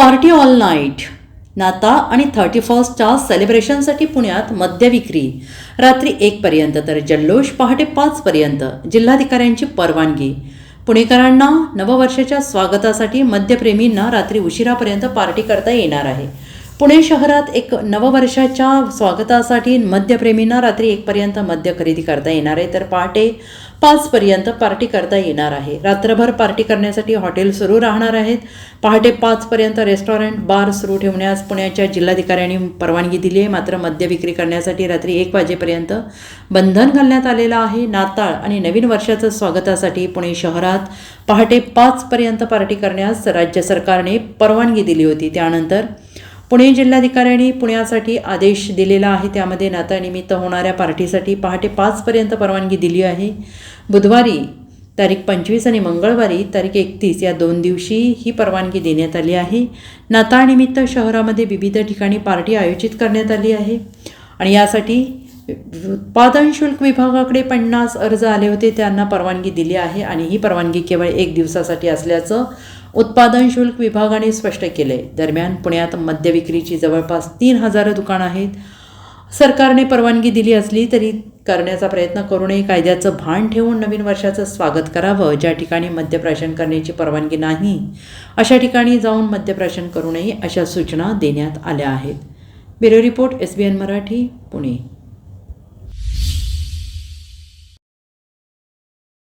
Party all night. नाता आणि thirty फर्स्टच्या सेलिब्रेशनसाठी पुण्यात मद्य विक्री. रात्री एकपर्यंत तर जल्लोष पहाटे पाचपर्यंत जिल्हाधिकाऱ्यांची परवानगी. पुणेकरांना नववर्षाच्या स्वागतासाठी मद्यप्रेमींना रात्री उशिरापर्यंत पार्टी करता येणार आहे. पुणे शहरात एक नववर्षाच्या स्वागतासाठी मद्यप्रेमींना रात्री एकपर्यंत मद्य खरेदी करता येणार आहे. तर पहाटे पाचपर्यंत पार्टी करता येणार आहे. रात्रभर पार्टी करण्यासाठी हॉटेल सुरू राहणार आहेत. पहाटे पाचपर्यंत रेस्टॉरंट बार सुरू ठेवण्यास पुण्याच्या जिल्हाधिकाऱ्यांनी परवानगी दिली आहे. मात्र मद्य विक्री करण्यासाठी रात्री एक वाजेपर्यंत बंधन घालण्यात आलेलं आहे. नाताळ आणि नवीन वर्षाचं स्वागतासाठी पुणे शहरात पहाटे पाचपर्यंत पार्टी करण्यास राज्य सरकारने परवानगी दिली होती. त्यानंतर पुणे जिल्हाधिकाऱ्यांनी पुण्यासाठी आदेश दिलेला आहे. त्यामध्ये नातानिमित्त होणाऱ्या पार्टीसाठी पहाटे पाचपर्यंत परवानगी दिली आहे. बुधवारी तारीख पंचवीस आणि मंगळवारी तारीख एकतीस या दोन दिवशी ही परवानगी देण्यात आली आहे. नाताळनिमित्त शहरामध्ये विविध ठिकाणी पार्टी आयोजित करण्यात आली आहे. आणि यासाठी उत्पादन शुल्क विभागाकडे पन्नास अर्ज आले होते त्यांना परवानगी दिली आहे आणि ही परवानगी केवळ एक दिवसासाठी असल्याचं उत्पादन शुल्क विभागाने स्पष्ट केले दरम्यान पुण्यात मद्य विक्रीची जवळपास तीन हजार दुकानं आहेत. सरकारने परवानगी दिली असली तरी करण्याचा प्रयत्न करू नये कायद्याचं भान ठेवून नवीन वर्षाचं स्वागत करावं ज्या ठिकाणी मद्यप्राशन करण्याची परवानगी नाही अशा ठिकाणी जाऊन मद्यप्राशन करू नये अशा सूचना देण्यात आल्या आहेत. Bureau report S B N Marathi Pune.